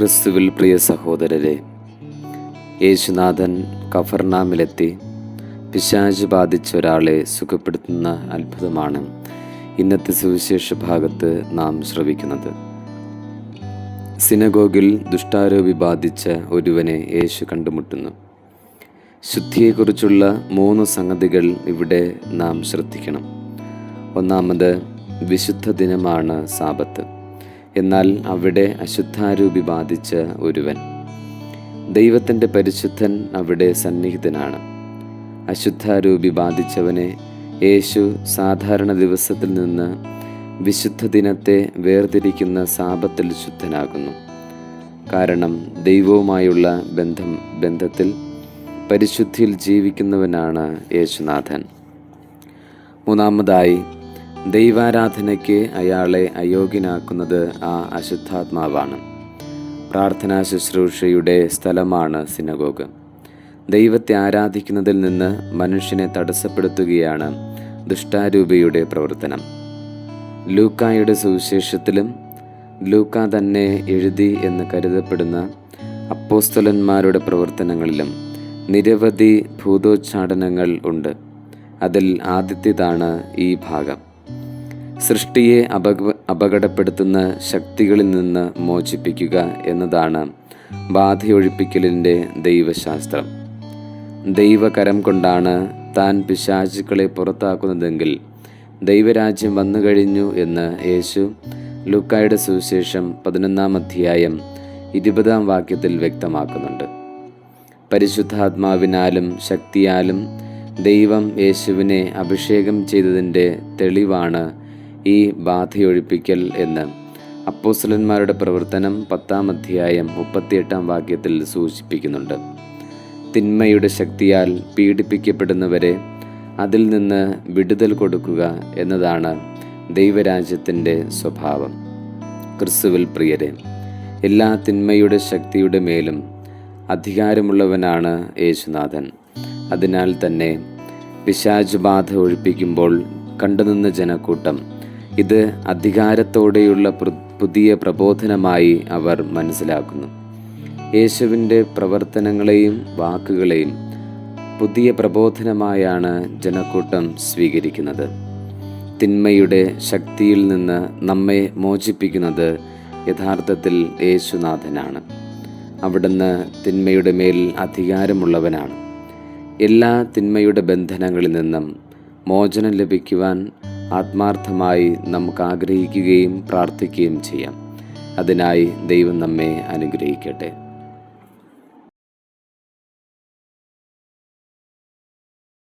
ക്രിസ്തുവിൽ പ്രിയ സഹോദരരെ യേശുനാഥൻ കഫർനാമിലെത്തി പിശാജ് ബാധിച്ച ഒരാളെ സുഖപ്പെടുത്തുന്ന അത്ഭുതമാണ് ഇന്നത്തെ സുവിശേഷ ഭാഗത്ത് നാം ശ്രവിക്കുന്നത്. സിനഗോഗിൽ ദുഷ്ടാരോപി ബാധിച്ച ഒരുവനെ യേശു കണ്ടുമുട്ടുന്നു. ശുദ്ധിയെക്കുറിച്ചുള്ള മൂന്ന് സംഗതികൾ ഇവിടെ നാം ശ്രദ്ധിക്കണം. ഒന്നാമത് വിശുദ്ധ ദിനമാണ് സാപത്ത് എന്നാൽ അവിടെ അശുദ്ധാരൂപി ബാധിച്ച ഒരുവൻ. ദൈവത്തിന്റെ പരിശുദ്ധൻ അവിടെ സന്നിഹിതനാണ്. അശുദ്ധാരൂപി ബാധിച്ചവനെ യേശു സാധാരണ ദിവസത്തിൽ നിന്ന് വിശുദ്ധ ദിനത്തെ വേർതിരിക്കുന്ന സാപത്തിൽ ശുദ്ധനാകുന്നു. കാരണം ദൈവവുമായുള്ള ബന്ധം ബന്ധത്തിൽ പരിശുദ്ധിയിൽ ജീവിക്കുന്നവനാണ് യേശുനാഥൻ. മൂന്നാമതായി ദൈവാരാധനയ്ക്ക് അയാളെ അയോഗ്യനാക്കുന്നത് ആ അശുദ്ധാത്മാവാണ്. പ്രാർത്ഥനാ ശുശ്രൂഷയുടെ സ്ഥലമാണ് സിനഗോഗ്. ദൈവത്തെ ആരാധിക്കുന്നതിൽ നിന്ന് മനുഷ്യനെ തടസ്സപ്പെടുത്തുകയാണ് ദുഷ്ടാരൂപിയുടെ പ്രവർത്തനം. ലൂക്കായുടെ സുവിശേഷത്തിലും ലൂക്ക തന്നെ എഴുതി എന്ന് കരുതപ്പെടുന്ന അപ്പോസ്തലന്മാരുടെ പ്രവർത്തനങ്ങളിലും നിരവധി ഭൂതോച്ചാടനങ്ങൾ ഉണ്ട്. അതിൽ ആദ്യത്തേതാണ് ഈ ഭാഗം. സൃഷ്ടിയെ അപക അപകടപ്പെടുത്തുന്ന ശക്തികളിൽ നിന്ന് മോചിപ്പിക്കുക എന്നതാണ് ബാധയൊഴിപ്പിക്കലിന്റെ ദൈവശാസ്ത്രം. ദൈവകരം കൊണ്ടാണ് താൻ പിശാചുക്കളെ പുറത്താക്കുന്നതെങ്കിൽ ദൈവരാജ്യം വന്നു കഴിഞ്ഞു എന്ന് യേശു ലുക്കായുടെ സുവിശേഷം പതിനൊന്നാം അധ്യായം ഇരുപതാം വാക്യത്തിൽ വ്യക്തമാക്കുന്നുണ്ട്. പരിശുദ്ധാത്മാവിനാലും ശക്തിയാലും ദൈവം യേശുവിനെ അഭിഷേകം ചെയ്തതിന്റെ തെളിവാണ് ഈ ബാധയൊഴിപ്പിക്കൽ എന്ന്. അപ്പോസ്തലന്മാരുടെ പ്രവർത്തനം പത്താം അധ്യായം മുപ്പത്തിയെട്ടാം വാക്യത്തിൽ സൂചിപ്പിക്കുന്നുണ്ട്. തിന്മയുടെ ശക്തിയാൽ പീഡിപ്പിക്കപ്പെടുന്നവരെ അതിൽ നിന്ന് വിടുതൽ കൊടുക്കുക എന്നതാണ് ദൈവരാജ്യത്തിന്റെ സ്വഭാവം. ക്രിസ്തുവിൽ പ്രിയരെ എല്ലാ തിന്മയുടെ ശക്തിയുടെ മേലും അധികാരമുള്ളവനാണ് യേശുനാഥൻ. അതിനാൽ തന്നെ പിശാജ് ബാധ ഒഴിപ്പിക്കുമ്പോൾ കണ്ടുനിന്ന ജനക്കൂട്ടം ഇത് അധികാരത്തോടെയുള്ള പുതിയ പ്രബോധനമായി അവർ മനസ്സിലാക്കുന്നു. യേശുവിന്റെ പ്രവർത്തനങ്ങളെയും വാക്കുകളെയും പുതിയ പ്രബോധനമായാണ് ജനക്കൂട്ടം സ്വീകരിക്കുന്നത്. തിന്മയുടെ ശക്തിയിൽ നിന്ന് നമ്മെ മോചിപ്പിക്കുന്നത് യഥാർത്ഥത്തിൽ യേശുനാഥനാണ്. അവിടുന്ന് തിന്മയുടെ മേൽ അധികാരമുള്ളവനാണ്. എല്ലാ തിന്മയുടെ ബന്ധനങ്ങളിൽ നിന്നും മോചനം ലഭിക്കുവാൻ ആത്മാർത്ഥമായി നമുക്ക് ആഗ്രഹിക്കുകയും പ്രാർത്ഥിക്കുകയും ചെയ്യാം. അതിനായി ദൈവം നമ്മെ അനുഗ്രഹിക്കട്ടെ.